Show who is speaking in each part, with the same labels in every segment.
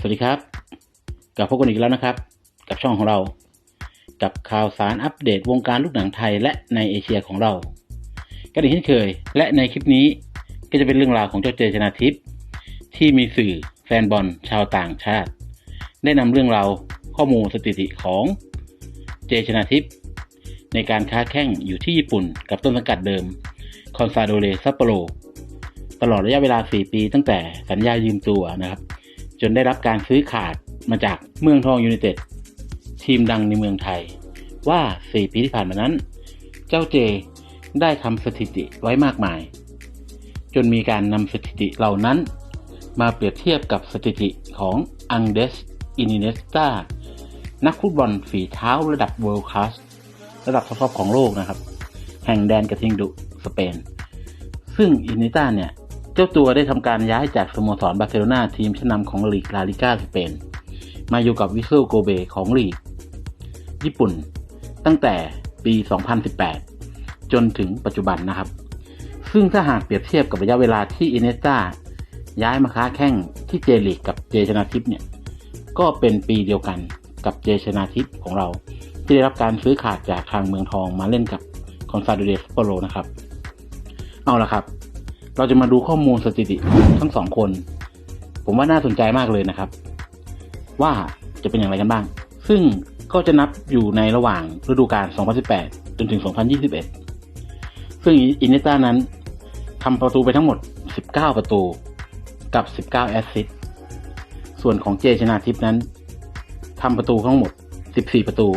Speaker 1: สวัสดีครับ กลับพบกันอีกแล้วนะครับ กับช่องของเรา กับข่าวสารอัปเดตวงการลูกหนังไทยและในเอเชียของเรากันอีกเช่นเคย และในคลิปนี้ก็จะเป็นเรื่องราวของเจ้าเจชนาทิพย์ที่มีสื่อแฟนบอลชาวต่างชาติ ได้นำเรื่องราวข้อมูลสถิติของเจชนาทิพย์ในการค้าแข่งอยู่ที่ญี่ปุ่น กับต้นสังกัดเดิมคอนซาโดเรซัปโปโรตลอดระยะเวลา 4 ปีตั้งแต่สัญญายืมตัวนะครับ จนได้รับการซื้อขาดมาจากเมืองทองยูไนเต็ดทีมดังในเมืองไทย ว่า 4 ปีที่ผ่านมานั้น เจ้าเจได้ทำสถิติไว้มากมาย จนมีการนำสถิติเหล่านั้น มาเปรียบเทียบกับสถิติของอังเดสอินิเนสตานักฟุตบอลฝีเท้าระดับ World Class ระดับท็อปของโลกนะครับ แห่งแดนกระทิงดุสเปน ซึ่งอินิต้าเนี่ย จ้าตัวได้ทำการย้ายจากสโมสรบาร์เซโลนาทีมชั้นนำของลีกลาลิก้าสเปน มาอยู่กับวิส u ลโกเบของลีก ญี่ปุ่น ตั้งแต่ปี 2018 จนถึงปัจจุบันนะครับ ซึ่งถ้าหากเปรียบเทียบกับระยะเวลาที่อินเนต้าย้ายมาค้าแข่งที่เจลีกกับเจชนาทิพย์เนี่ย ก็เป็นปีเดียวกันกับเจชนาทิพย์ของเรา ที่ได้รับการซื้อขาดจากทางเมืองทองมาเล่นกับคอนซาโดเรสโปโลนะครับ เอาละครับ เราจะมาดูข้อมูลสถิติทั้งสองคน ผมว่าน่าสนใจมากเลยนะครับ ว่าจะเป็นอย่างไรกันบ้าง ซึ่งก็จะนับอยู่ในระหว่างฤดูกาล 2018 จนถึง 2021 ซึ่งอินเนต้านั้นทำประตูไปทั้งหมด 19 ประตูกับ 19 แอสซิสต์ส่วนของเจชนาทิพย์นั้นทำประตูทั้งหมด 14 ประตู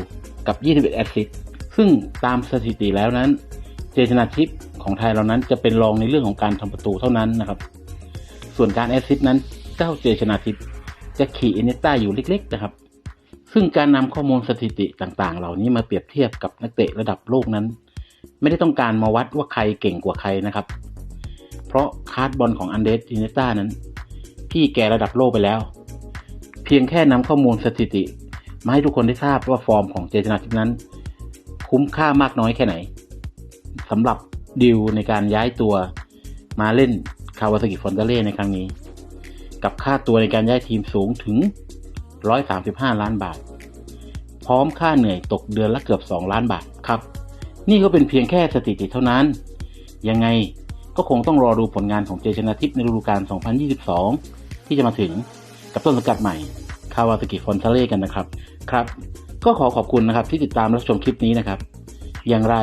Speaker 1: กับ 21 แอสซิสต์ซึ่งตามสถิติแล้วนั้น เจชนาทิพย์ ของไทยเรานั้นจะเป็นรองในเรื่องของการทำประตูเท่านั้นนะครับ ส่วนการแอสซิสต์นั้นเจ้าเจชนาทิพย์จะขี่อินเนต้าอยู่เล็ก ๆ นะครับ ซึ่งการนำข้อมูลสถิติต่างๆ เหล่านี้มาเปรียบเทียบกับนักเตะระดับโลกนั้น ไม่ได้ต้องการมาวัดว่าใครเก่งกว่าใครนะครับ เพราะคาร์ดบอลของอันเดสอินเนต้านั้น พี่แกระดับโลกไปแล้ว เพียงแค่นำข้อมูลสถิติมาให้ทุกคนได้ทราบว่าฟอร์มของเจชนาทิพย์นั้น คุ้มค่ามากน้อยแค่ไหนสำหรับ ดิวในการย้ายตัวมาเล่นคาวาซากิฟอนเตเล่ในครั้งนี้ กับค่าตัวในการย้ายทีมสูงถึง 135 ล้านบาท พร้อมค่าเหนื่อยตกเดือนละเกือบ 2 ล้านบาทครับ นี่ก็เป็นเพียงแค่สถิติเท่านั้น ยังไงก็คงต้องรอดูผลงานของเจชนาทิพในฤดูกาล 2022 ที่จะมาถึงกับต้นสังกัดใหม่คาวาซากิฟอนเตเล่กันนะครับครับ ก็ขอขอบคุณนะครับที่ติดตามรับชมคลิปนี้นะครับ อย่างไร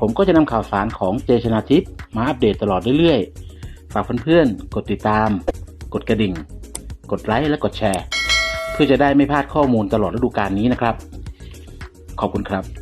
Speaker 1: ผมก็จะนำข่าวสารของเจชนาทิพย์มาอัปเดตตลอดเรื่อยๆ ฝากเพื่อนๆ กดติดตาม กดกระดิ่ง กดไลค์และกดแชร์ เพื่อจะได้ไม่พลาดข้อมูลตลอดฤดูกาลนี้นะครับ ขอบคุณครับ